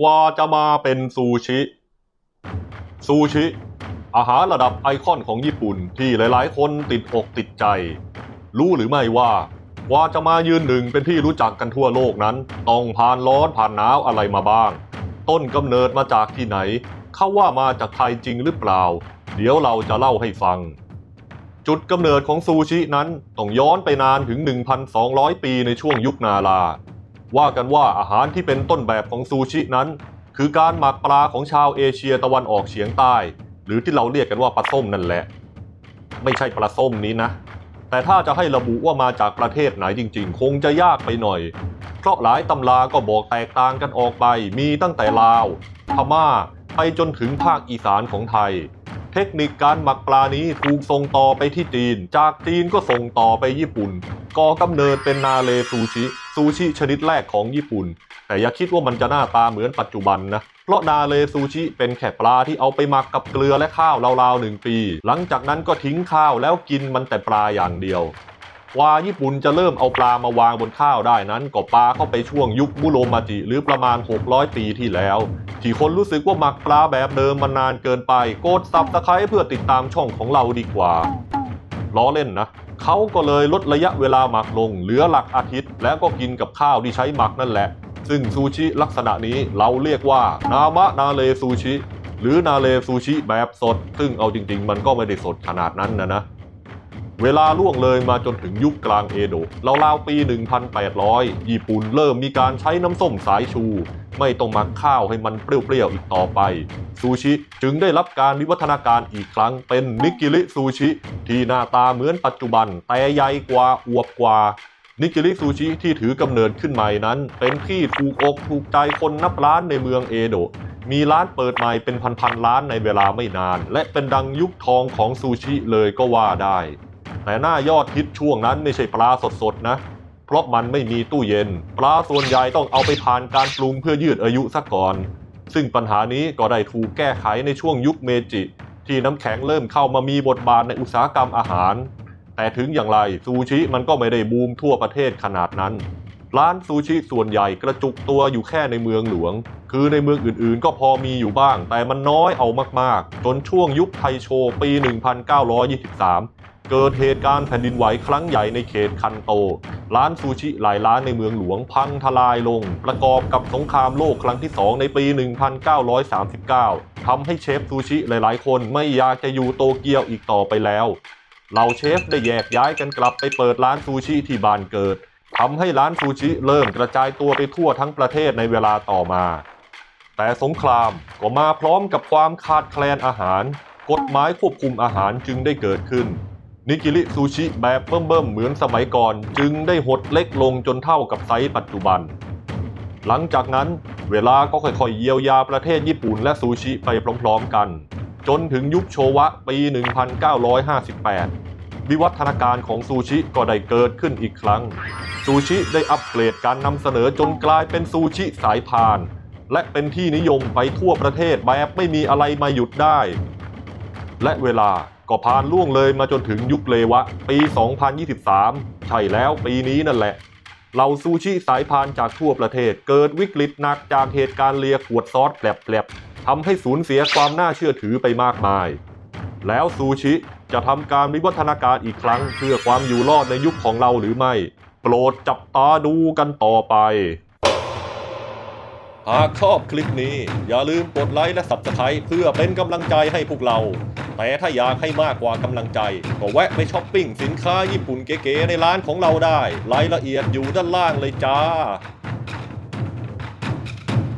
กว่าจะมาเป็นซูชิ ซูชิ อาหารระดับไอคอนของญี่ปุ่นที่หลายๆ คนติดอกติดใจ รู้หรือไม่ว่ากว่าจะมายืนหนึ่งเป็นที่รู้จักกันทั่วโลกนั้น ต้องผ่านร้อนผ่านหนาวอะไรมาบ้าง ต้นกำเนิดมาจากที่ไหนเขาว่ามาจากไทยจริงหรือเปล่า เดี๋ยวเราจะเล่าให้ฟัง จุดกำเนิดของซูชินั้นต้องย้อนไปนานถึง 1,200 ปีในช่วงยุคนารา ว่ากันว่าอาหารที่เป็นต้นแบบของซูชินั้น คือการหมักปลาของชาวเอเชียตะวันออกเฉียงใต้ หรือที่เราเรียกกันว่าปลาส้มนั่นแหละ ไม่ใช่ปลาส้มนี้นะ แต่ถ้าจะให้ระบุว่ามาจากประเทศไหนจริง ๆ คงจะยากไปหน่อย เพราะหลายตำราก็บอกแตกต่างกันออกไป มีตั้งแต่ลาว พม่าไปจนถึงภาคอีสานของไทย เทคนิคการหมักปลานี้ถูกส่งต่อไปที่จีน จากจีนก็ส่งต่อไปญี่ปุ่นก่อกำเนิดเป็นนาเลซูชิ ซูชิชนิดแรกของญี่ปุ่น แต่อย่าคิดว่ามันจะหน้าตาเหมือนปัจจุบันนะ เพราะนาเลซูชิเป็นแค่ปลาที่เอาไปหมักกับเกลือและข้าวราวๆหนึ่งปี หลังจากนั้นก็ทิ้งข้าวแล้วกินมันแต่ปลาอย่างเดียวกว่าญี่ปุ่นจะเริ่มเอาปลามาวางบนข้าวได้นั้นก็ปลาเข้าไปช่วงยุคมุโรมาจิ หรือประมาณ 600 ปีที่แล้ว ที่คนรู้สึกว่าหมักปลาแบบเดิมมันนานเกินไป กดซับสไครต์เพื่อติดตามช่องของเราดีกว่าล้อเล่นนะ เขาก็เลยลดระยะเวลาหมักลง เหลือหลักอาทิตย์ แล้วก็กินกับข้าวที่ใช้หมักนั่นแหละ ซึ่งซูชิลักษณะนี้เราเรียกว่านามะนาเลซูชิ หรือนาเลซูชิแบบสด ซึ่งเอาจริง ๆ มันก็ไม่ได้สดขนาดนั้นนะนะเวลาล่วงเลยมาจนถึงยุคกลางเอโดะราวๆปี 1,800 ญี่ปุ่นเริ่มมีการใช้น้ำส้มสายชู ไม่ต้องหมักข้าวให้มันเปรี้ยวๆอีกต่อไป ซูชิจึงได้รับการวิวัฒนาการอีกครั้งเป็นนิกิริซูชิ ที่หน้าตาเหมือนปัจจุบัน แต่ใหญ่กว่าอวบกว่า นิกิริซูชิที่ถือกำเนิดขึ้นใหม่นั้น เป็นที่ถูกอกถูกใจคนนับล้านในเมืองเอโดะมีร้านเปิดใหม่เป็นพันๆร้านในเวลาไม่นาน และเป็นดังยุคทองของซูชิเลยก็ว่าได้ แต่หน้ายอดฮิตช่วงนั้นไม่ใช่ปลาสดๆนะ เพราะมันไม่มีตู้เย็น ปลาส่วนใหญ่ต้องเอาไปผ่านการปรุงเพื่อยืดอายุซะก่อน ซึ่งปัญหานี้ก็ได้ถูกแก้ไขในช่วงยุคเมจิ ที่น้ำแข็งเริ่มเข้ามามีบทบาทในอุตสาหกรรมอาหาร แต่ถึงอย่างไรซูชิมันก็ไม่ได้บูมทั่วประเทศขนาดนั้น ร้านซูชิส่วนใหญ่กระจุกตัวอยู่แค่ในเมืองหลวง คือในเมืองอื่นๆ ก็พอมีอยู่บ้าง แต่มันน้อยเอามากๆ จนช่วงยุคไทโชปี 1923 เกิดเหตุการณ์แผ่นดินไหวครั้งใหญ่ในเขตคันโต ร้านซูชิหลายร้านในเมืองหลวงพังทลายลง ประกอบกับสงครามโลกครั้งที่ 2 ในปี 1939 ทำให้เชฟซูชิหลายๆ คนไม่อยากจะอยู่โตเกียวอีกต่อไปแล้วเหล่าเชฟได้แยกย้ายกันกลับไปเปิดร้านซูชิที่บ้านเกิดทำให้ร้านซูชิเริ่มกระจายตัวไปทั่วทั้งประเทศในเวลาต่อมา แต่สงครามก็มาพร้อมกับความขาดแคลนอาหาร กฎหมายควบคุมอาหารจึงได้เกิดขึ้น นิกิริซูชิแบบเบิ่มๆเหมือนสมัยก่อน จึงได้หดเล็กลงจนเท่ากับไซส์ปัจจุบัน หลังจากนั้น เวลาก็ค่อยๆเยียวยาประเทศญี่ปุ่นและซูชิไปพร้อมๆกัน จนถึงยุคโชวะปี 1958 วิวัฒนาการของซูชิก็ได้เกิดขึ้นอีกครั้ง ซูชิได้อัปเกรดการนำเสนอจนกลายเป็นซูชิสายพาน และเป็นที่นิยมไปทั่วประเทศแบบไม่มีอะไรมาหยุดได้ และเวลาก็ผ่านล่วงเลยมาจนถึงยุคเลวะ ปี 2023 ใช่แล้วปีนี้นั่นแหละ เหล่าซูชิสายพานจากทั่วประเทศ เกิดวิกฤตหนักจากเหตุการณ์เลียขวดซอสแผลบๆทำให้สูญเสียความน่าเชื่อถือไปมากมาย แล้วซูชิจะทำการวิวัฒนาการอีกครั้ง เพื่อความอยู่รอดในยุคของเราหรือไม่ โปรดจับตาดูกันต่อไป หากชอบคลิปนี้ อย่าลืมกดไลค์และ Subscribe เพื่อเป็นกำลังใจให้พวกเรา แต่ถ้าอยากให้มากกว่ากำลังใจ ก็แวะไปช้อปปิ้งสินค้าญี่ปุ่นเก๋ๆในร้านของเราได้ รายละเอียดอยู่ด้านล่างเลยจ้า